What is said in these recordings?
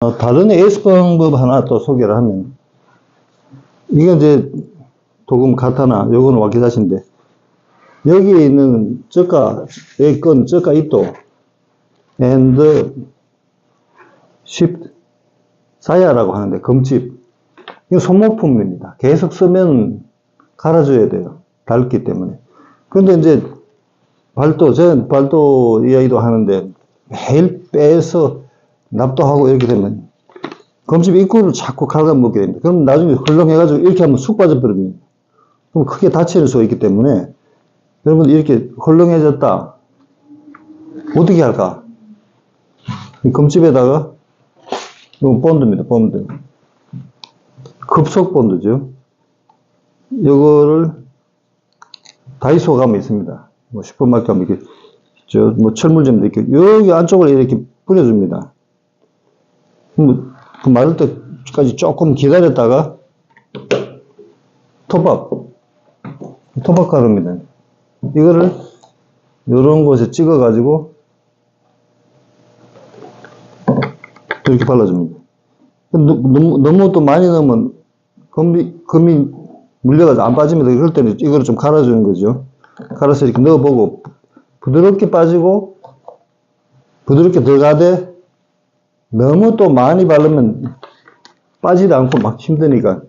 어, 다른 에이스 방법 하나 또 소개를 하면, 이게 이제 도금 카타나, 요거는 와키다시인데, 여기에 있는 저가, 건, 저가 입도, and shift, 사야라고 하는데, 검집. 이거 소모품입니다. 계속 쓰면 갈아줘야 돼요. 닳기 때문에. 근데 이제, 발도, 전 발도 이야기도 하는데, 매일 빼서 납도하고 이렇게 되면, 검집 입구를 자꾸 갉아먹게 됩니다. 그럼 나중에 헐렁해가지고 이렇게 하면 쑥 빠져버립니다. 그럼 크게 다칠 수 있기 때문에, 여러분 이렇게 헐렁해졌다. 어떻게 할까? 이 검집에다가, 이건 본드입니다, 본드. 급속 본드죠. 이거를 다이소 가면 있습니다. 뭐 슈퍼마켓 가면 이렇게, 저, 뭐 철물점도 이렇게, 여기 안쪽을 이렇게 뿌려줍니다. 뭐, 그 마를 때까지 조금 기다렸다가, 토박, 토박 가루입니다. 이거를 이런 곳에 찍어 가지고 이렇게 발라줍니다. 너무, 너무 또 많이 넣으면 금이, 금이 물려가지고 안 빠집니다. 그럴 때는 이거를 좀 갈아주는 거죠. 갈아서 이렇게 넣어보고 부드럽게 빠지고 부드럽게 들어가되 너무 또 많이 바르면 빠지지 않고 막 힘드니까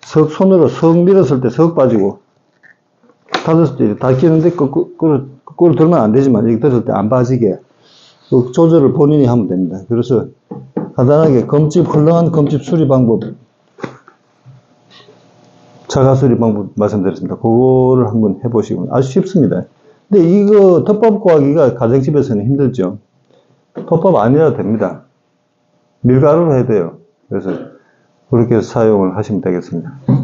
석 손으로 석 밀었을 때 석 빠지고 닫았을 때 닫히는데 거꾸로, 거꾸로 들면 안 되지만 이렇게 들었을 때 안 빠지게 그 조절을 본인이 하면 됩니다. 그래서 간단하게 검집 헐렁한 검집 수리 방법 자가 수리 방법 말씀드렸습니다. 그거를 한번 해보시고 아주 쉽습니다. 근데 이거 덮밥 구하기가 가정집에서는 힘들죠. 덮밥 아니라도 됩니다. 밀가루로 해야 돼요. 그래서 그렇게 사용을 하시면 되겠습니다.